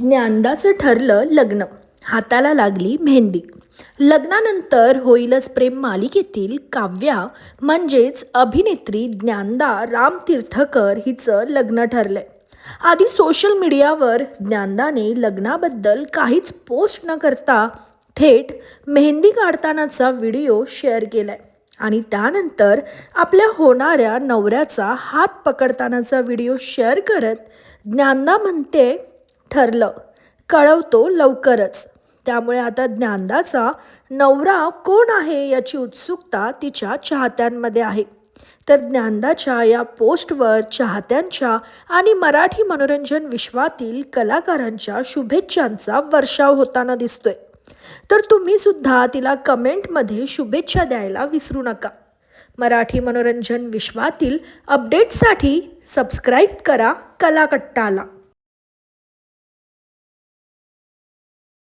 ज्ञानदाचं ठरलं लग्न. हाताला लागली मेहंदी. लग्नानंतर होईलच प्रेम मालिकेतील काव्या म्हणजेच अभिनेत्री ज्ञानदा राम तीर्थकर हिचं लग्न ठरलंय. आधी सोशल मीडियावर ज्ञानदाने लग्नाबद्दल काहीच पोस्ट न करता थेट मेहंदी काढतानाचा व्हिडिओ शेअर केलाय. आणि त्यानंतर आपल्या होणाऱ्या नवऱ्याचा हात पकडतानाचा व्हिडिओ शेअर करत ज्ञानदा म्हणते ठरलं. कळवतो लवकरच. त्यामुळे आता ज्ञानदाचा नवरा कोण आहे याची उत्सुकता तिच्या चाहत्यांमध्ये आहे. तर ज्ञानदाच्या या पोस्टवर चाहत्यांच्या आणि मराठी मनोरंजन विश्वातील कलाकारांच्या शुभेच्छांचा वर्षाव होताना दिसतोय. तर तुम्ही सुद्धा तिला कमेंटमध्ये शुभेच्छा द्यायला विसरू नका. मराठी मनोरंजन विश्वातील अपडेट्ससाठी सबस्क्राईब करा कलाकट्टाला.